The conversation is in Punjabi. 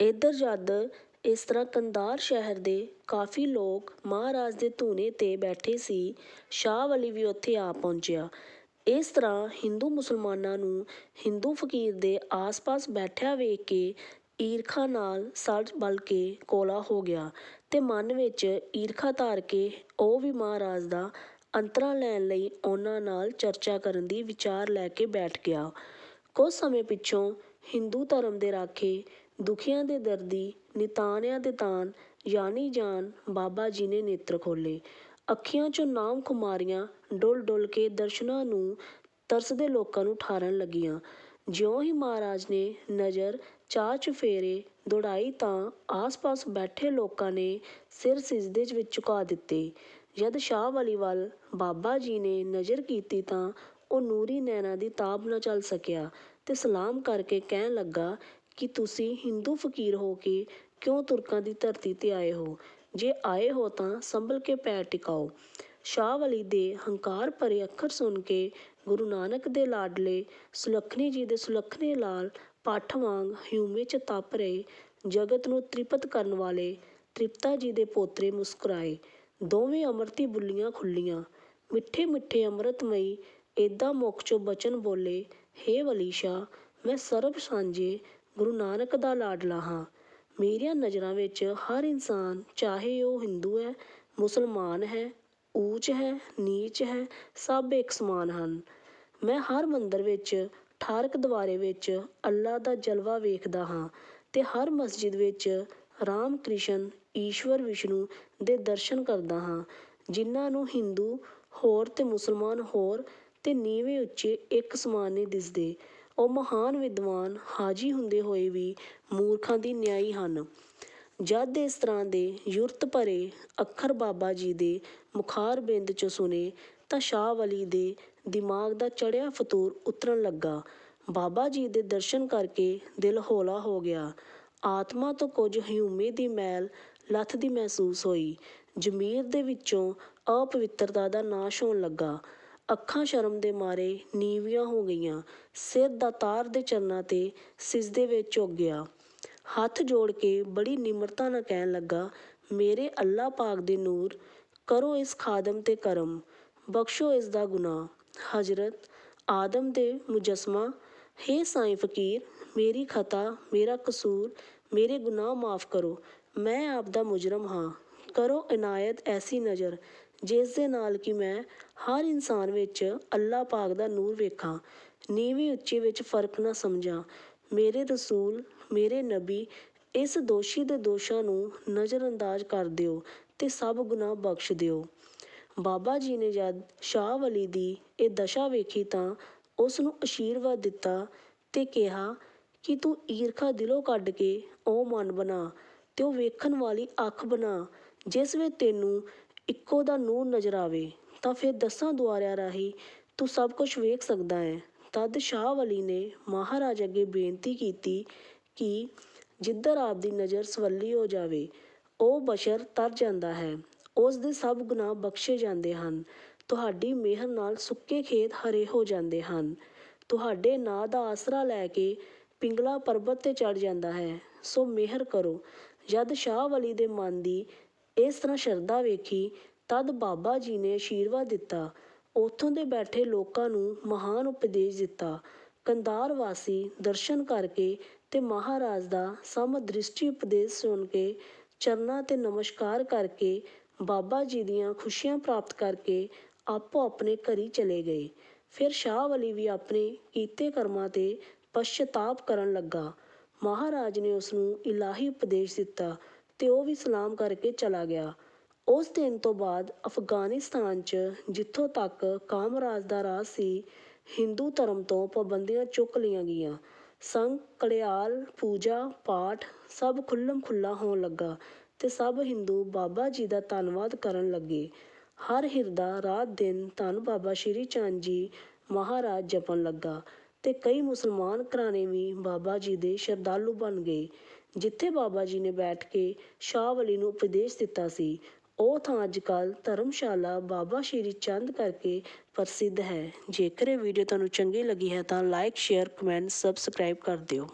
ਇੱਧਰ ਜਦ ਇਸ ਤਰ੍ਹਾਂ ਕੰਧਾਰ ਸ਼ਹਿਰ ਦੇ ਕਾਫੀ ਲੋਕ ਮਹਾਰਾਜ ਦੇ ਧੂਣੇ ਤੇ ਬੈਠੇ ਸੀ, ਸ਼ਾਹ ਵਲੀ ਵੀ ਉੱਥੇ ਆ ਪਹੁੰਚਿਆ। ਇਸ ਤਰ੍ਹਾਂ ਹਿੰਦੂ ਮੁਸਲਮਾਨਾਂ ਨੂੰ ਹਿੰਦੂ ਫਕੀਰ ਦੇ ਆਸ-ਪਾਸ ਬੈਠਿਆ ਵੇਖ ਕੇ ਈਰਖਾ ਨਾਲ ਸੜ ਬਲ ਕੇ ਕੋਲਾ ਹੋ ਗਿਆ ਤੇ ਮਨ ਵਿੱਚ ਈਰਖਾ ਧਾਰ ਕੇ ਉਹ ਵੀ ਮਹਾਰਾਜ ਦਾ ਅੰਤਰਾ ਲੈਣ ਲਈ ਉਹਨਾਂ ਨਾਲ ਚਰਚਾ ਕਰਨ ਦੀ ਵਿਚਾਰ ਲੈ ਕੇ ਬੈਠ ਗਿਆ। ਕੁਝ ਸਮੇਂ ਪਿੱਛੋਂ ਹਿੰਦੂ ਧਰਮ ਦੇ ਰਾਖੇ ਦੁਖੀਆਂ ਦੇ ਦਰਦੀ, ਨਿਤਾਣਿਆਂ ਦੇ ਤਾਨ ਯਾਨੀ ਜਾਨ ਬਾਬਾ ਜੀ ਨੇ ਨੇਤਰ ਖੋਲੇ ਅੱਖੀਆਂ 'ਚੋਂ ਨਾਮ ਖੁਮਾਰੀਆਂ ਡੁੱਲ ਡੁੱਲ ਕੇ ਦਰਸ਼ਨਾਂ ਨੂੰ ਤਰਸਦੇ ਲੋਕਾਂ ਨੂੰ ਠਾਰਨ ਲੱਗੀਆਂ। ਜਿਉਂ ਹੀ ਮਹਾਰਾਜ ਨੇ ਨਜ਼ਰ ਚਾਹ ਚੁਫੇਰੇ ਦੌੜਾਈ ਤਾਂ ਆਸ-ਪਾਸ ਬੈਠੇ ਲੋਕਾਂ ਨੇ ਸਿਰ ਸਿਜਦੇ ਵਿੱਚ ਝੁਕਾ ਦਿੱਤੇ। ਜਦ ਸ਼ਾਹ ਵਾਲੀ ਵੱਲ ਬਾਬਾ ਜੀ ਨੇ ਨਜ਼ਰ ਕੀਤੀ ਤਾਂ ਉਹ ਨੂਰੀ ਨੈਣਾ ਦੀ ਤਾਬ ਨਾ ਚੱਲ ਸਕਿਆ ਤੇ ਸਲਾਮ ਕਰਕੇ ਕਹਿਣ ਲੱਗਾ ਕਿ ਤੁਸੀਂ ਹਿੰਦੂ ਫਕੀਰ ਹੋ ਕੇ ਕਿਉਂ ਤੁਰਕਾਂ ਦੀ ਧਰਤੀ ਤੇ ਆਏ ਹੋ? ਜੇ ਆਏ ਹੋ ਤਾਂ ਸੰਭਲ ਕੇ ਪੈਰ ਟਿਕਾਓ। ਸ਼ਾਹ ਵਲੀ ਦੇ ਹੰਕਾਰ ਭਰੇ ਅੱਖਰ ਸੁਣ ਕੇ ਗੁਰੂ ਨਾਨਕ ਦੇ ਲਾਡਲੇ ਸੁਲੱਖਣੀ ਜੀ ਦੇ ਸੁਲੱਖਣੇ ਲਾਲ ਪੱਠ ਵਾਂਗ ਹਿਊਮੇ 'ਚ ਤਪ ਰਹੇ, ਜਗਤ ਨੂੰ ਤ੍ਰਿਪਤ ਕਰਨ ਵਾਲੇ ਤ੍ਰਿਪਤਾ ਜੀ ਦੇ ਪੋਤਰੇ ਮੁਸਕਰਾਏ। ਦੋਵੇਂ ਅੰਮ੍ਰਿਤੀ ਬੁੱਲੀਆਂ ਖੁੱਲੀਆਂ। ਮਿੱਠੇ ਮਿੱਠੇ ਅੰਮ੍ਰਿਤਮਈ ਏਦਾਂ ਮੁਖ ਚੋਂ ਬਚਨ ਬੋਲੇ, ਹੇ ਵਲੀ ਸ਼ਾਹ, ਮੈਂ ਸਰਬ ਸਾਂਝੇ ਗੁਰੂ ਨਾਨਕ ਦਾ ਲਾਡਲਾ ਹਾਂ। ਮੇਰੀਆਂ ਨਜ਼ਰਾਂ ਵਿੱਚ ਹਰ ਇਨਸਾਨ, ਚਾਹੇ ਉਹ ਹਿੰਦੂ ਹੈ, ਮੁਸਲਮਾਨ ਹੈ, ਊਚ ਹੈ, ਨੀਚ ਹੈ, ਸਭ ਇੱਕ ਸਮਾਨ ਹਨ। ਮੈਂ ਹਰ ਮੰਦਰ ਵਿੱਚ, ਠਾਰਕ ਦੁਆਰੇ ਵਿੱਚ ਅੱਲਾ ਦਾ ਜਲਵਾ ਵੇਖਦਾ ਹਾਂ ਤੇ ਹਰ ਮਸਜਿਦ ਵਿੱਚ ਰਾਮ ਕ੍ਰਿਸ਼ਨ ਈਸ਼ਵਰ ਵਿਸ਼ਨੂੰ ਦੇ ਦਰਸ਼ਨ ਕਰਦਾ ਹਾਂ, ਜਿਨ੍ਹਾਂ ਨੂੰ ਹਿੰਦੂ ਹੋਰ ਤੇ ਮੁਸਲਮਾਨ ਹੋਰ ਤੇ ਨੀਵੇਂ ਉੱਚੇ ਇੱਕ ਸਮਾਨ ਨਹੀਂ ਦਿਸਦੇ। ਉਹ ਮਹਾਨ ਵਿਦਵਾਨ ਹਾਜੀ ਹੁੰਦੇ ਹੋਏ ਵੀ ਮੂਰਖਾਂ ਦੀ ਨਿਆਈ ਹਨ। ਜਦ ਇਸ ਤਰ੍ਹਾਂ ਦੇ ਯੁਰਤ ਭਰੇ ਅੱਖਰ ਬਾਬਾ ਜੀ ਦੇ ਮੁਖਾਰ ਬਿੰਦ ਚ ਤਾਂ ਸ਼ਾਹ ਵਲੀ ਦੇ ਦਿਮਾਗ ਦਾ ਚੜ੍ਹਿਆ ਫਤੂਰ ਉਤਰਨ ਲੱਗਾ। ਬਾਬਾ ਜੀ ਦੇ ਦਰਸ਼ਨ ਕਰਕੇ ਦਿਲ ਹੌਲਾ ਹੋ ਗਿਆ। ਆਤਮਾ ਤੋਂ ਕੁਝ ਹਿਊਮੇ ਦੀ ਮੈਲ ਲੱਥਦੀ ਮਹਿਸੂਸ ਹੋਈ। ਜ਼ਮੀਰ ਦੇ ਵਿੱਚੋਂ ਅਪਵਿੱਤਰਤਾ ਦਾ ਨਾਸ਼ ਹੋਣ ਲੱਗਾ। ਅੱਖਾਂ ਸ਼ਰਮ ਦੇ ਮਾਰੇ ਨੀਵੀਆਂ ਹੋ ਗਈਆਂ। ਸਿਰ ਦਾ ਤਾਰ ਦੇ ਚਰਨਾਂ ਤੇ ਸਿਜਦੇ ਵਿੱਚ ਝੁਕ ਗਿਆ। ਹੱਥ ਜੋੜ ਕੇ ਬੜੀ ਨਿਮਰਤਾ ਨਾਲ ਕਹਿਣ ਲੱਗਾ, ਮੇਰੇ ਅੱਲਾ ਪਾਕ ਦੇ ਨੂਰ, ਕਰੋ ਇਸ ਖਾਦਮ ਤੇ ਕਰਮ, ਬਖਸ਼ੋ ਇਸ ਦਾ ਗੁਨਾਹ। ਹਜ਼ਰਤ ਆਦਮ ਦੇ ਮੁਜਸਮਾ, ਹੇ ਸਾਈਂ ਫਕੀਰ, ਮੇਰੀ ਖਤਾ, ਮੇਰਾ ਕਸੂਰ, ਮੇਰੇ ਗੁਨਾਹ ਮਾਫ ਕਰੋ, ਮੈਂ ਆਪ ਦਾ ਮੁਜਰਮ ਹਾਂ। ਕਰੋ ਇਨਾਇਤ ਐਸੀ ਨਜ਼ਰ ਜਿਸ ਦੇ ਨਾਲ ਕਿ ਮੈਂ ਹਰ ਇਨਸਾਨ ਵਿੱਚ ਅੱਲਾ ਪਾਕ ਦਾ ਨੂਰ ਵੇਖਾਂ, ਨੀਵੀਂ ਉੱਚੀ ਵਿੱਚ ਫ਼ਰਕ ਨਾ ਸਮਝਾਂ। ਮੇਰੇ ਰਸੂਲ, ਮੇਰੇ ਨਬੀ ਇਸ ਦੋਸ਼ੀ ਦੇ ਦੋਸ਼ਾਂ ਨੂੰ ਨਜ਼ਰਅੰਦਾਜ਼ ਕਰ ਦਿਓ ਤੇ ਸਭ ਗੁਨਾਹ ਬਖਸ਼ ਦਿਓ। ਬਾਬਾ ਜੀ ਨੇ ਜਦ ਸ਼ਾਹ ਵਲੀ ਦੀ ਇਹ ਦਸ਼ਾ ਵੇਖੀ ਤਾਂ ਉਸ ਨੂੰ ਅਸ਼ੀਰਵਾਦ ਦਿੱਤਾ ਤੇ ਕਿਹਾ ਕਿ ਤੂੰ ਈਰਖਾ ਦਿਲੋਂ ਕੱਢ ਕੇ ਉਹ ਮਨ ਬਣਾ ਤੇ ਉਹ ਵੇਖਣ ਵਾਲੀ ਅੱਖ ਬਣਾ, ਜਿਸ ਵਿੱਚ ਤੈਨੂੰ ਇੱਕੋ ਦਾ ਨੂਰ ਨਜ਼ਰ ਆਵੇ, ਤਾਂ ਫਿਰ ਦਸਾਂ ਦੁਆਰਿਆਂ ਰਾਹੀਂ ਤੂੰ ਸਭ ਕੁਛ ਵੇਖ ਸਕਦਾ ਹੈ। ਤਦ ਸ਼ਾਹ ਵਲੀ ਨੇ ਮਹਾਰਾਜ ਅੱਗੇ ਬੇਨਤੀ ਕੀਤੀ ਕਿ ਜਿੱਧਰ ਆਪ ਨਜ਼ਰ ਸਵੱਲੀ ਹੋ ਜਾਵੇ, ਉਹ ਬਸ਼ਰ ਤਰ ਜਾਂਦਾ ਹੈ। ਉਸ ਦੇ ਸਭ ਗੁਨਾਹ ਬਖਸ਼ੇ ਜਾਂਦੇ ਹਨ। ਤੁਹਾਡੀ ਮਿਹਰ ਨਾਲ ਸੁੱਕੇ ਖੇਤ ਹਰੇ ਹੋ ਜਾਂਦੇ ਹਨ। ਤੁਹਾਡੇ ਨਾਂ ਦਾ ਆਸਰਾ ਲੈ ਕੇ ਪਿੰਗਲਾ ਪਰਬਤ ਤੇ ਚੜ ਜਾਂਦਾ ਹੈ। ਸੋ ਮਿਹਰ ਕਰੋ। ਜਦ ਸ਼ਾਹ ਵਲੀ ਦੇ ਮਨ ਦੀ ਇਸ ਤਰ੍ਹਾਂ ਸ਼ਰਧਾ ਵੇਖੀ, ਤਦ ਬਾਬਾ ਜੀ ਨੇ ਆਸ਼ੀਰਵਾਦ ਦਿੱਤਾ। ਉੱਥੋਂ ਦੇ ਬੈਠੇ ਲੋਕਾਂ ਨੂੰ ਮਹਾਨ ਉਪਦੇਸ਼ ਦਿੱਤਾ। ਕੰਧਾਰ ਵਾਸੀ ਦਰਸ਼ਨ ਕਰਕੇ ਤੇ ਮਹਾਰਾਜ ਦਾ ਸਮਦ੍ਰਿਸ਼ਟੀ ਉਪਦੇਸ਼ ਸੁਣ ਕੇ ਚਰਨਾਂ ਤੇ ਨਮਸਕਾਰ ਕਰਕੇ ਬਾਬਾ ਜੀ ਦੀਆਂ ਖੁਸ਼ੀਆਂ ਪ੍ਰਾਪਤ ਕਰਕੇ ਆਪੋ ਆਪਣੇ ਘਰੀ ਚਲੇ ਗਏ। ਫਿਰ ਸ਼ਾਹ ਵਲੀ ਵੀ ਆਪਣੇ ਕੀਤੇ ਕਰਮਾਂ ਤੇ ਪਛਤਾਪ ਕਰਨ ਲੱਗਾ। ਮਹਾਰਾਜ ਨੇ ਉਸ ਨੂੰ ਇਲਾਹੀ ਉਪਦੇਸ਼ ਦਿੱਤਾ। ਤੇ ਉਹ ਵੀ ਸਲਾਮ ਕਰਕੇ ਚਲਾ ਗਿਆ। ਉਸ ਦਿਨ ਤੋਂ ਬਾਅਦ ਅਫਗਾਨਿਸਤਾਨ 'ਚ ਜਿੱਥੋਂ ਤੱਕ ਕਾਮਰਾਜ ਦਾ ਰਾਜ ਸੀ, ਹਿੰਦੂ ਧਰਮ ਤੋਂ ਪਾਬੰਦੀਆਂ ਚੁੱਕ ਲਈਆਂ ਗਈਆਂ। ਸੰਗ ਕੜਿਆਲ ਪੂਜਾ, ਪਾਠ ਸਭ ਖੁੱਲਮ ਖੁੱਲਾ ਹੋਣ ਲੱਗਾ ਤੇ ਸਭ ਹਿੰਦੂ ਬਾਬਾ ਜੀ ਦਾ ਧੰਨਵਾਦ ਕਰਨ ਲੱਗੇ। ਹਰ ਹਿਰਦਾ ਰਾਤ ਦਿਨ ਧੰਨ ਬਾਬਾ ਸ਼੍ਰੀ ਚੰਦ ਜੀ ਮਹਾਰਾਜ ਜਪਣ ਲੱਗਾ ਤੇ ਕਈ ਮੁਸਲਮਾਨ ਘਰਾਣੇ ਵੀ ਬਾਬਾ ਜੀ ਦੇ ਸ਼ਰਧਾਲੂ ਬਣ ਗਏ। ਜਿੱਥੇ ਬਾਬਾ ਜੀ ਨੇ ਬੈਠ ਕੇ ਸ਼ਾਹ ਵਲੀ ਨੂੰ ਉਪਦੇਸ਼ ਦਿੱਤਾ ਸੀ, ਉਹ ਥਾਂ ਅੱਜ ਕੱਲ੍ਹ ਧਰਮਸ਼ਾਲਾ ਬਾਬਾ ਸ਼੍ਰੀ ਚੰਦ ਕਰਕੇ ਪ੍ਰਸਿੱਧ ਹੈ। ਜੇਕਰ ਇਹ ਵੀਡੀਓ ਤੁਹਾਨੂੰ ਚੰਗੀ ਲੱਗੀ ਹੈ ਤਾਂ ਲਾਈਕ ਸ਼ੇਅਰ ਕਮੈਂਟ ਸਬਸਕ੍ਰਾਈਬ ਕਰ ਦਿਓ।